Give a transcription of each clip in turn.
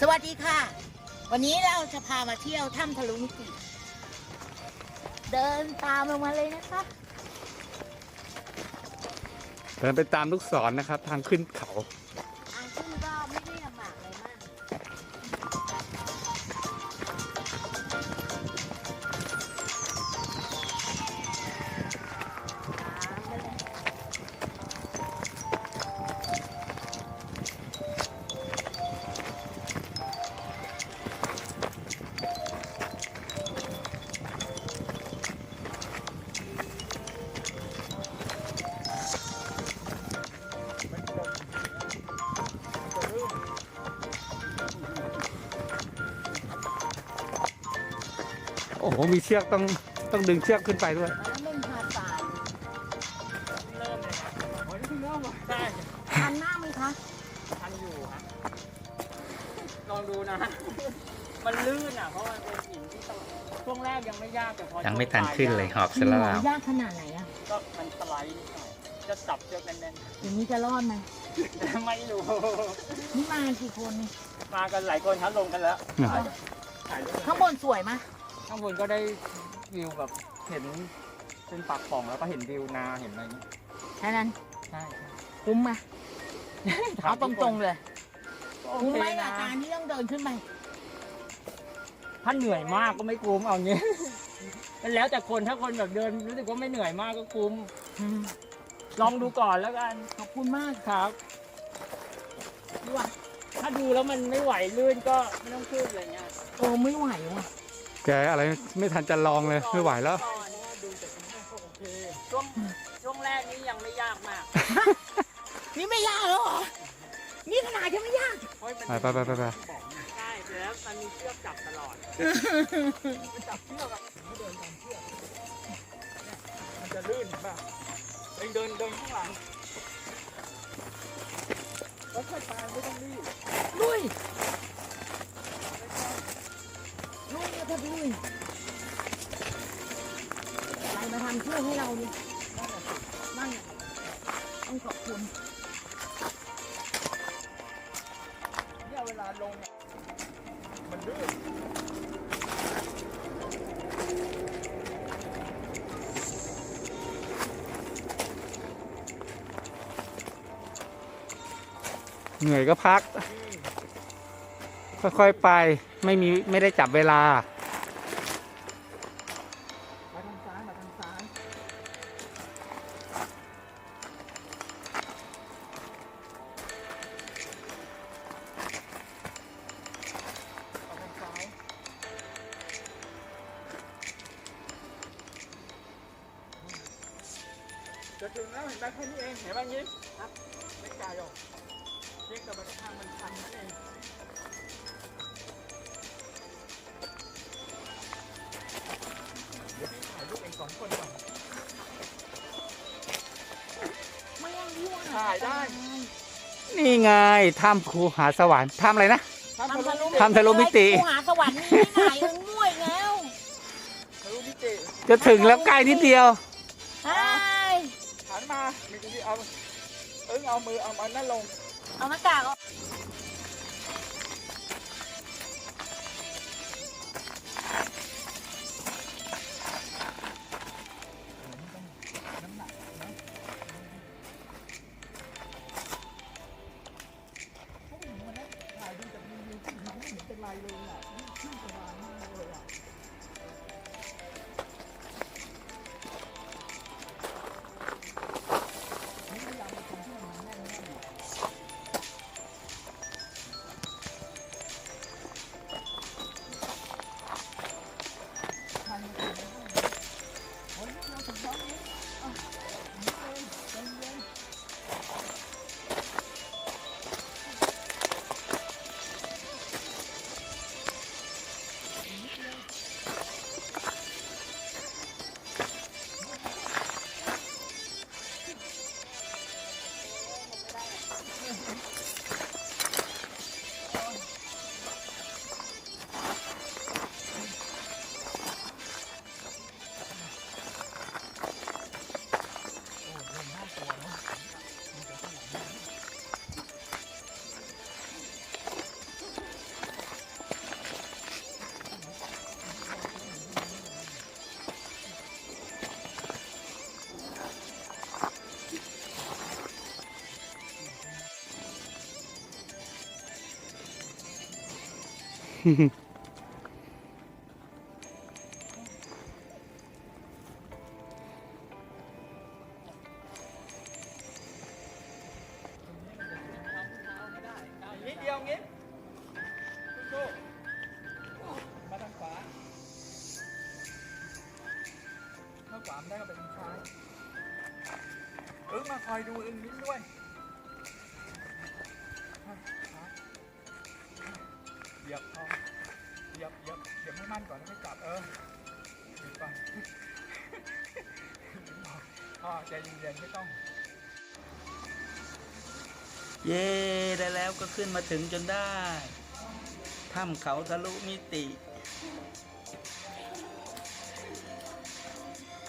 สวัสดีค่ะ วันนี้เราจะพามาเที่ยวถ้ำทะลุมิติเดินตามลงมาเลยนะคะ เดินไปตามลูกศรนะครับ ทางขึ้นเขา อ้โหมีเชือกต้องต้องดึงเชือกขึ้นไปด้วยแล้วเป็นหาดทรายเริ่มเลยครับโอ้ยเพิ่งเริ่มเหรอใช่ทันหน้าไหมคะทันอยู่ครับลองดูนะ มันลื่นอะเพราะมันเป็นหินที่ตลช่วงแรกยังไม่ยากแต่พอยังไม่ทันขึ้นเลยหอบจเสริร็งจเหแล้วรอเรายากขนาดไหนอะก็มันสไลด์นิดหน่อยจะจับเชือกแน่นอย่างนี้จะรอดไหมๆไม่รู้นี่มากี่คนมากันหลายคนครับลงกันแล้วอืมถ่ายถ่ายรูปข้างบนสวยไหมย ข้างบนก็ได้วิวแบบเห็นเป็นปากป่องแล้วก็เห็นวิวนาเห็นอะไรอย่างเงี้ยแค่นั้นใช่คุ้มไหมๆเอาตรงๆเลยโอคุ้มเคไหมนะกับการที่ต้องเดินขึ้นไป ถ้าเหนื่อยมากก็ไม่คุ้มเอางี้ มันแล้วแต่คนถ้าคนแบบเดินรู้สึกว่าไม่เหนื่อยมากก็คุ้ม ลองดูก่อนแล้วกันขอบคุณมากครับดีกว่า ถ้าดูแล้วมันไม่ไหวลื่นก็ไม่ต้องขึ้นอะไรเงี้ย โอ้ไม่ไหวว่ะ แกอะไรไม่ทันจะลองเลยไม่ไหวแล้วก่อนเพราะว่าดูจากตรงนี้ก็โอเคช่วงช่วงแรกนี้ยังไม่ยากมากนี่ไม่ยากแล้วเหรอ นี่ขนาดจะไม่ยาก เพราะมันไปไปไปไปไปใช่แต่แล้วมันมีเชือกจับตลอดมันจับเชือกอะไม่เดินตามเชือกเนี่ยมันจะลื่นเห็นป่ะเองเดินเดินข้างหลังแล้วค่อยไปไม่ต้องรีบลุย ลุยนะครับลุยใครมาทำเพื่อให้เราเนี่ยนั่นน่ะต้องขอบคุณเนี่ยเวลาลงเนี่ยมันลื่นเหนื่อยก็พัก ค่อยๆไปไม่มีไม่ได้จับเวลา ครับไม่ไกลหรอกเรียกแต่มันทางมันชันนั่นเองเดี๋ยวพี่ถ่ายรูปเองสองคนก่อนไม่ต้องยั่วถ่ายได้นี่ไงถ้ำภูหาสวรรค์ถ้ำอะไรนะทำทำทะทะลุลุทำทะลุมิติกูหาสวรรค์นี่ที่ไหนมึงมั่วอีกแล้วทะลุมิติจะถึงแล้วใกล้นิดเดียว ใช่ หันมามีที่เอา เอิ้งเอามือเอามันนั่นลง เอาหน้ากากออก ขวาถ้าขวาไม่ได้ก็ไปทางซ้ายอึ้งมาคอยดูอึ้งนิดด้วยเหยี เหยียบให้มั่นก่อนแล้วไม่จับเออหยุดก่อนพ่อใจเย็นๆไม่ต้อง เย่ได้แล้วก็ขึ้นมาถึงจนได้ถ้ำเขาทะลุมิติ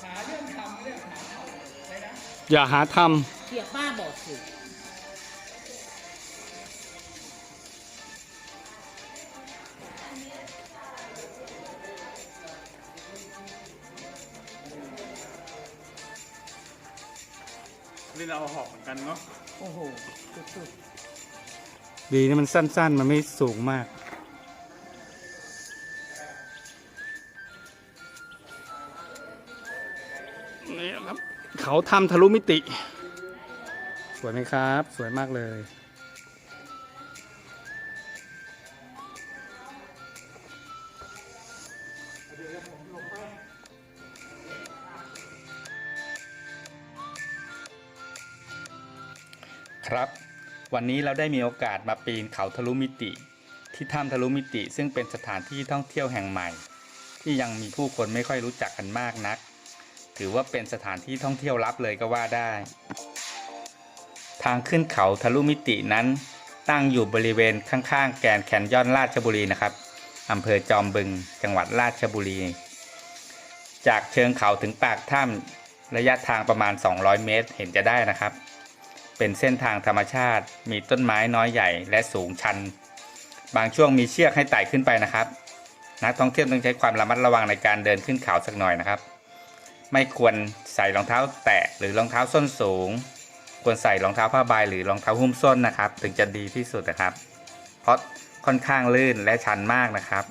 หาเรื่องทำเรื่องหาทำอะไรนะอย่าหาทเทียบบ้าบอกสิ นี่เราหอกเหมือนกันเนาะโอ้โหสุดำดีนะมันสั้นๆ มันไม่สูงมาก นี่ครับ เขาทำทะลุมิติ สวยไหมครับ สวยมากเลย ครับ วันนี้เราได้มีโอกาสมาปีนเขาทะลุมิติ ที่ถ้ำทะลุมิติ ซึ่งเป็นสถานที่ท่องเที่ยวแห่งใหม่ ที่ยังมีผู้คนไม่ค่อยรู้จักกันมากนัก ถือว่าเป็นสถานที่ท่องเที่ยวลับเลยก็ว่าได้ ทางขึ้นเขาทะลุมิตินั้น ตั้งอยู่บริเวณข้างๆ แกนแคนยอนราชบุรีนะครับอำเภอจอมบึง จังหวัดราชบุรี จากเชิงเขาถึงปากถ้ำระยะทางประมาณ 200 เมตรเห็นจะได้นะครับ เป็นเส้นทางธรรมชาติ มีต้นไม้น้อยใหญ่และสูงชัน บางช่วงมีเชือกให้ไต่ขึ้นไปนะครับนักท่องเที่ยวต้องใช้ความระมัดระวังในการเดินขึ้นเขาสักหน่อยนะครับ ไม่ควรใส่รองเท้าแตะหรือรองเท้าส้นสูง ควรใส่รองเท้าผ้าใบหรือรองเท้าหุ้มส้นนะครับ ถึงจะดีที่สุดนะครับ เพราะค่อนข้างลื่นและชันมากนะครับ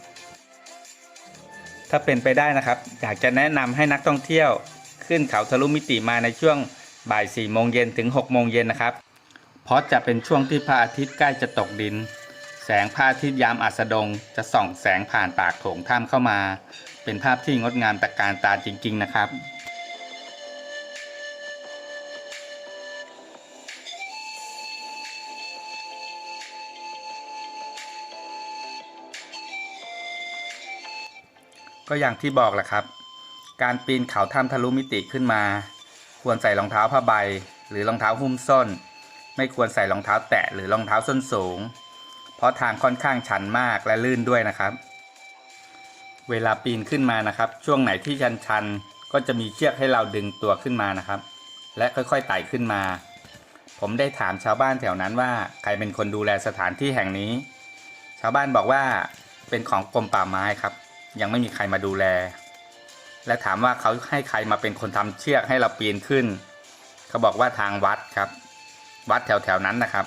ถ้าเป็นไปได้นะครับ อยากจะแนะนำให้นักท่องเที่ยวขึ้นเขาทะลุมิติมาในช่วง บ่าย4โมงเย็นถึง6โมงเย็นนะครับ เพราะจะเป็นช่วงที่พระอาทิตย์ใกล้จะตกดิน แสงพระอาทิตย์ยามอัสดง จะส่องแสงผ่านปากโถงถ้ำเข้ามา เป็นภาพที่งดงามตะการตาจริง ๆ นะครับก็อย่างที่บอกแหละครับ การปีนเขาถ้ำทะลุมิติขึ้นมา ควรใส่รองเท้าผ้าใบ หรือรองเท้าหุ้มส้น ไม่ควรใส่รองเท้าแตะหรือรองเท้าส้นสูง เพราะทางค่อนข้างชันมากและลื่นด้วยนะครับ เวลาปีนขึ้นมานะครับ ช่วงไหนที่ชันชันก็จะมีเชือกให้เราดึงตัวขึ้นมานะครับ และค่อยๆไต่ขึ้นมา ผมได้ถามชาวบ้านแถวนั้นว่าใครเป็นคนดูแลสถานที่แห่งนี้ ชาวบ้านบอกว่าเป็นของกรมป่าไม้ครับ ยังไม่มีใครมาดูแล และถามว่าเขาให้ใครมาเป็นคนทำเชือกให้เราปีนขึ้น เขาบอกว่าทางวัดครับ วัดแถวๆนั้นนะครับ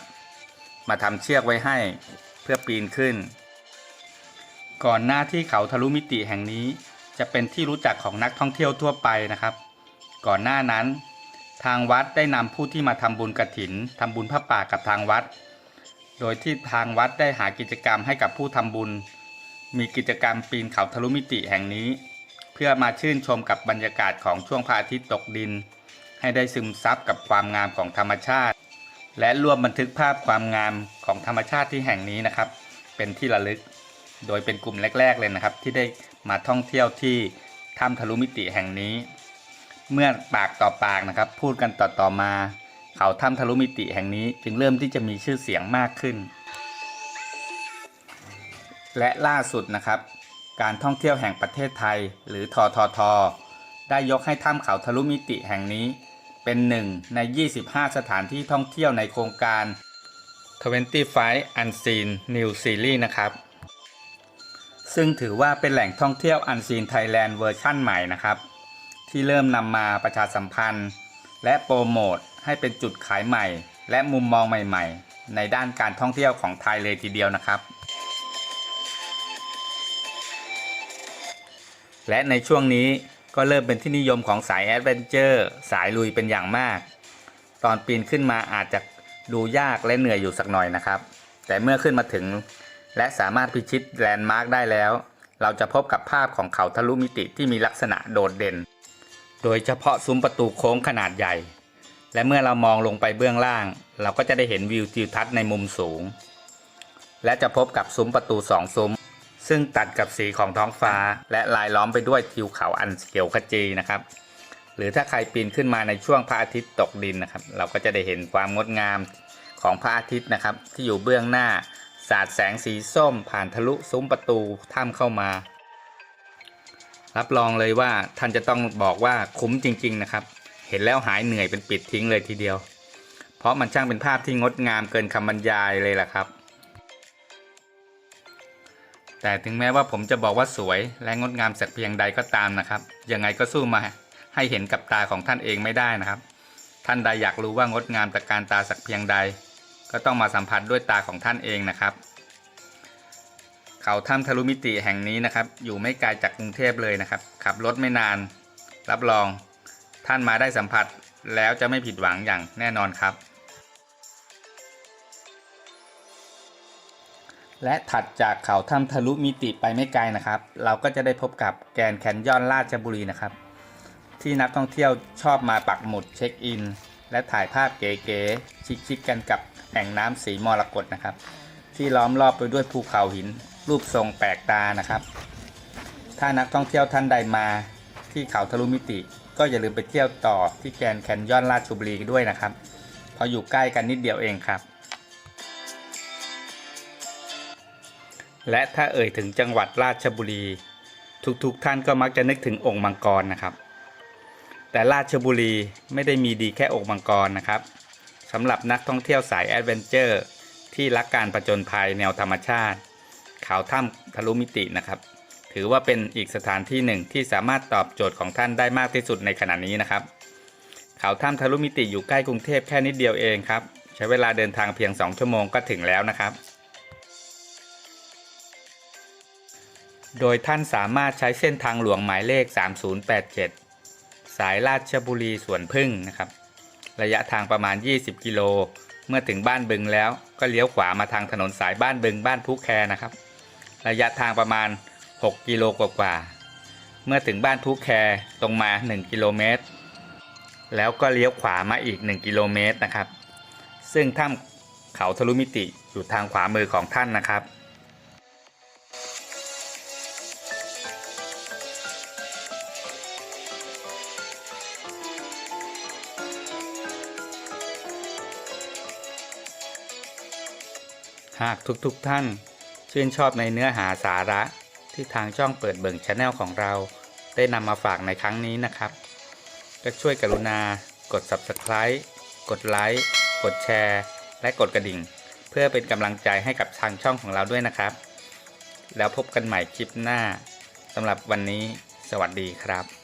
มาทำเชือกไว้ให้เพื่อปีนขึ้น ก่อนหน้าที่เขาทะลุมิติแห่งนี้ จะเป็นที่รู้จักของนักท่องเที่ยวทั่วไปนะครับ ก่อนหน้านั้น ทางวัดได้นำผู้ที่มาทำบุญกระถินทำบุญพระป่ากับทางวัด โดยที่ทางวัดได้หากิจกรรมให้กับผู้ทำบุญ มีกิจกรรมปีนเขาทะลุมิติแห่งนี้ พื่อมาชื่นชมกับบรรยากาศของช่วงพระอาทิตย์ตกดิน ให้ได้ซึมซับกับความงามของธรรมชาติ และร่วมบันทึกภาพความงามของธรรมชาติที่แห่งนี้นะครับ เป็นที่ระลึก โดยเป็นกลุ่มแรก ๆ เลยนะครับ ที่ได้มาท่องเที่ยวที่ถ้ำทะลุมิติแห่งนี้ เมื่อปากต่อปากนะครับ พูดกันต่อๆมา เขาถ้ำทะลุมิติแห่งนี้ จึงเริ่มที่จะมีชื่อเสียงมากขึ้น และล่าสุดนะครับ การท่องเที่ยวแห่งประเทศไทย หรือททท ได้ยกให้ถ้ำเขาทะลุมิติแห่งนี้ เป็นหนึ่งใน 25 สถานที่ท่องเที่ยวในโครงการ25 Unseen New Series นะครับ ซึ่งถือว่าเป็นแหล่งท่องเที่ยว Unseen Thailand เวอร์ชั่นใหม่นะครับ ที่เริ่มนำมาประชาสัมพันธ์ และโปรโมทให้เป็นจุดขายใหม่ และมุมมองใหม่ ๆ ในด้านการท่องเที่ยวของไทยเลยทีเดียวนะครับ และในช่วงนี้ก็เริ่มเป็นที่นิยมของสายแอดเวนเจอร์สายลุยเป็นอย่างมาก ตอนปีนขึ้นมาอาจจะดูยากและเหนื่อยอยู่สักหน่อยนะครับ แต่เมื่อขึ้นมาถึง และสามารถพิชิตแลนด์มาร์คได้แล้ว เราจะพบกับภาพของเขาทะลุมิติที่มีลักษณะโดดเด่น โดยเฉพาะซุ้มประตูโค้งขนาดใหญ่ และเมื่อเรามองลงไปเบื้องล่าง เราก็จะได้เห็นวิวทิวทัศน์ในมุมสูง และจะพบกับซุ้มประตูสองซุ้ม ซึ่งตัดกับสีของท้องฟ้า และลายล้อมไปด้วยทิวเขาอันเขียวขจีนะครับ หรือถ้าใครปีนขึ้นมาในช่วงพระอาทิตย์ตกดินนะครับ เราก็จะได้เห็นความงดงามของพระอาทิตย์นะครับ ที่อยู่เบื้องหน้า สาดแสงสีส้มผ่านทะลุซุ้มประตูถ้ำเข้ามา รับรองเลยว่าท่านจะต้องบอกว่าคุ้มจริง ๆ นะครับ เห็นแล้วหายเหนื่อยเป็นปิดทิ้งเลยทีเดียว เพราะมันช่างเป็นภาพที่งดงามเกินคำบรรยายเลยล่ะครับ แต่ถึงแม้ว่าผมจะบอกว่าสวยและงดงามสักเพียงใดก็ตามนะครับ ยังไงก็สู้มาให้เห็นกับตาของท่านเองไม่ได้นะครับ ท่านใดอยากรู้ว่างดงามตะการตาสักเพียงใด ก็ต้องมาสัมผัสด้วยตาของท่านเองนะครับ เขาถ้ำทะลุมิติแห่งนี้นะครับ อยู่ไม่ไกลจากกรุงเทพเลยนะครับ ขับรถไม่นาน รับรอง ท่านมาได้สัมผัสแล้วจะไม่ผิดหวังอย่างแน่นอนครับ และถัดจากเขาถ้ำทะลุมิติไปไม่ไกลนะครับ เราก็จะได้พบกับแกนแคนยอนราชบุรีนะครับ ที่นักท่องเที่ยวชอบมาปักหมุดเช็คอิน และถ่ายภาพเก๋ๆชิคๆกันกับแอ่งน้ำสีมรกตนะครับ ที่ล้อมรอบไปด้วยภูเขาหิน รูปทรงแปลกตานะครับ ถ้านักท่องเที่ยวท่านใดมาที่เขาทะลุมิติ ก็อย่าลืมไปเที่ยวต่อที่แกนแคนยอนราชบุรีด้วยนะครับเพราะอยู่ใกล้กันนิดเดียวเองครับ และถ้าเอ่ยถึงจังหวัดราชบุรี ทุกๆท่านก็มักจะนึกถึงองค์มังกรนะครับ แต่ราชบุรีไม่ได้มีดีแค่องค์มังกรนะครับสำหรับนักท่องเที่ยวสายแอดเวนเจอร์ที่รักการประจนภัยแนวธรรมชาติ เขาถ้ำทะลุมิตินะครับ ถือว่าเป็นอีกสถานที่หนึ่งที่สามารถตอบโจทย์ของท่านได้มากที่สุดในขณะนี้นะครับ เขาถ้ำทะลุมิติอยู่ใกล้กรุงเทพแค่นิดเดียวเองครับ ใช้เวลาเดินทางเพียง 2 ชั่วโมงก็ถึงแล้วนะครับ โดยท่านสามารถใช้เส้นทางหลวงหมายเลข 3087 สายราชบุรีสวนพึ่งนะครับ ระยะทางประมาณ 20 กิโล เมื่อถึงบ้านบึงแล้วก็เลี้ยวขวามาทางถนนสายบ้านบึงบ้านพุแคนะครับ ระยะทางประมาณ 6 กิโลกว่าๆเมื่อถึงบ้านพุแคตรงมา 1 กิโลเมตร แล้วก็เลี้ยวขวามาอีก 1 กิโลเมตรนะครับ ซึ่งถ้ำเขาทะลุมิติอยู่ทางขวามือของท่านนะครับ หากทุกๆทท่าน ชื่นชอบในเนื้อหาสาระที่ทางช่องเปิดเบิ่งชาแนลของเรา ได้นำมาฝากในครั้งนี้นะครับ ก็ช่วยกรุณากด Subscribe กดไลค์กดแชร์ และกดกระดิ่ง เพื่อเป็นกำลังใจให้กับทางช่องของเราด้วยนะครับ แล้วพบกันใหม่คลิปหน้าสำหรับวันนี้ สวัสดีครับ